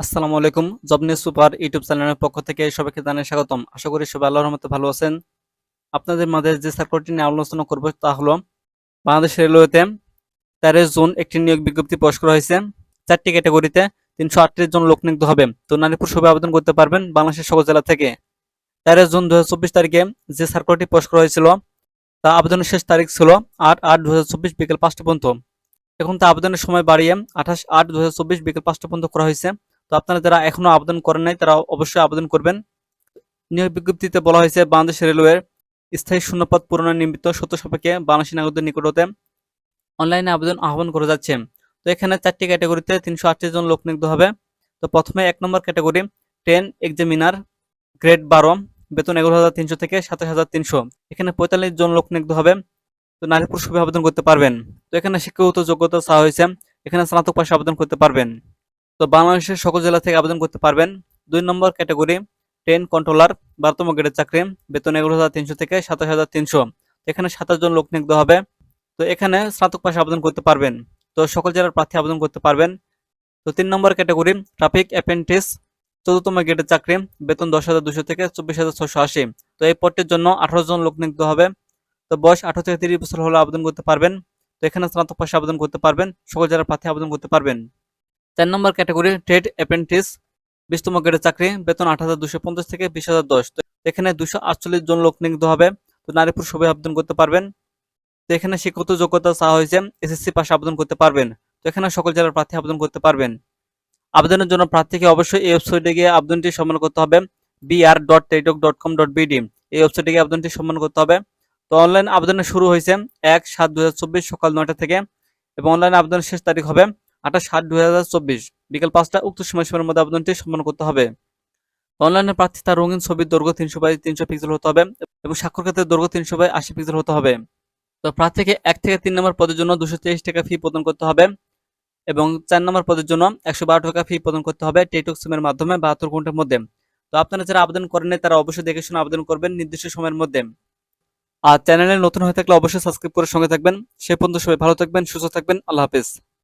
আসসালামু আলাইকুম, job news super YouTube চ্যানেলের পক্ষ থেকে সবাইকে জানাই স্বাগতম। আশা করি সবাই আল্লাহর রহমতে ভালো আছেন। আপনাদের মাঝে যে সার্কুলারটি নিয়ে আলোচনা করব তা হলো, বাংলাদেশ রেলওয়েতে তেরো জুন একটি নিয়োগ বিজ্ঞপ্তি প্রকাশ করা হয়েছে। চারটি ক্যাটাগরিতে তিনশো আটত্রিশ জন লোক নিয়োগ হবে। তো নারীপুর সবাই আবেদন করতে পারবেন বাংলাদেশের সকল জেলা থেকে। তেরো জুন দু হাজার চব্বিশ তারিখে যে সার্কুলারটি প্রকাশ করা হয়েছিল, তা আবেদনের শেষ তারিখ ছিল আট আট দু বিকেল পাঁচটা পর্যন্ত। এখন তা আবেদনের সময় বাড়িয়ে আঠাশ আট দু বিকেল পাঁচটা পর্যন্ত করা হয়েছে। তো আপনারা যারা এখনও আবেদন করেন নাই, তারা অবশ্যই আবেদন করবেন। নিয়োগ বিজ্ঞপ্তিতে বলা হয়েছে, বাংলাদেশ রেলওয়ের স্থায়ী শূন্যপদ পূরণের নিমিত্ত সত্য সাপেক্ষে বাংলাদেশি নাগরিকদের নিকট হতে অনলাইনে আবেদন আহ্বান করা যাচ্ছে। তো এখানে চারটি ক্যাটাগরিতে তিনশো আটত্রিশ জন লোক নিয়োগ হবে। তো প্রথমে এক নম্বর ক্যাটাগরি টেন এক্সামিনার, গ্রেড বারো, বেতন এগারো হাজার তিনশো থেকে সাতাশ হাজার তিনশো। এখানে পঁয়তাল্লিশ জন লোক নিয়োগ হবে। তো নারী পুরুষ আবেদন করতে পারবেন। তো এখানে শিক্ষাগত যোগ্যতা চাওয়া হয়েছে। এখানে স্নাতক পাশে আবেদন করতে পারবেন। তো বাংলাদেশের সকল জেলা থেকে আবেদন করতে পারবেন। দুই নম্বর ক্যাটাগরি, ট্রেন কন্ট্রোলার, বারোতম গ্রেডের চাকরি, বেতন এগারো হাজার তিনশো থেকে সাতাশ হাজার তিনশো। এখানে সাতাশ জন লোক নিয়োগ হবে। তো এখানে স্নাতক পাশে আবেদন করতে পারবেন। তো সকল জেলার প্রার্থী আবেদন করতে পারবেন। তো তিন নম্বর ক্যাটাগরি, ট্রাফিক অ্যাপেন্টিস চতুর্থম গ্রেডের চাকরি, বেতন দশ হাজার দুশো থেকে চব্বিশ হাজার ছশো আশি। তো এই পদটির জন্য আঠারো জন লোক নিয়োগ হবে। তো বয়স আঠারো থেকে তিরিশ বছর হলে আবেদন করতে পারবেন। তো এখানে স্নাতক পাশে আবেদন করতে পারবেন। সকল জেলার প্রার্থী আবেদন করতে পারবেন। চার নম্বর ক্যাটাগরি ট্রেড অ্যাপ্রেন্টিস। বিশতম গ্রেডের চাকরি, বেতন আট হাজার দুশো পঞ্চাশ থেকে বিশ হাজার দশ। তো এখানে দুশো আটচল্লিশ জন লোক নিয়োগ হবে, তো নারী পুরুষ সবাই আবেদন করতে পারবেন। তো এখানে শিক্ষত যোগ্যতা চাওয়া হয়েছে, এসএসসি পাশে আবেদন করতে পারবেন। তো এখানে সকল জেলার প্রার্থী আবেদন করতে পারবেন। আবেদনের জন্য প্রার্থীকে অবশ্যই এই ওয়েবসাইটে গিয়ে আবেদনটি সম্মান করতে হবে বিআর ডট টেটক ডট কম ডট বিডি এই ওয়েবসাইটে গিয়ে আবেদনটি সম্মান করতে হবে। তো অনলাইন আবেদনের শুরু হয়েছে এক সাত দু সকাল নয়টা থেকে এবং অনলাইন আবেদনের শেষ তারিখ হবে আঠাশ সাত দুই হাজার চব্বিশ, বিকেল পাঁচটা, উক্ত সময়সীমার মধ্যে আবেদনটি সম্পন্ন করতে হবে। অনলাইনে প্রার্থী তার রঙিন ছবির দৈর্ঘ্য তিনশো বাই তিনশো পিক্সেল হতে হবে এবং স্বাক্ষর ক্ষেত্রে দৈর্ঘ্য তিনশো বাই আশি পিক্সেল হতে হবে। তো প্রার্থীকে এক থেকে তিন নম্বর পদের জন্য দুশো তেইশ টাকা ফি প্রদান করতে হবে এবং চার নম্বর পদের জন্য একশো বারো টাকা ফি প্রদান করতে হবে টেটক সিমের মাধ্যমে বাহাত্তর ঘণ্টার মধ্যে। তো আপনারা যারা আবেদন করেন নাই, তারা অবশ্যই দেখে শুনে আবেদন করবেন নির্দিষ্ট সময়ের মধ্যে। আর চ্যানেলে নতুন হয়ে থাকলে অবশ্যই সাবস্ক্রাইব করে সঙ্গে থাকবেন। সে পর্যন্ত সবাই ভালো থাকবেন, সুস্থ থাকবেন। আল্লাহ হাফেজ।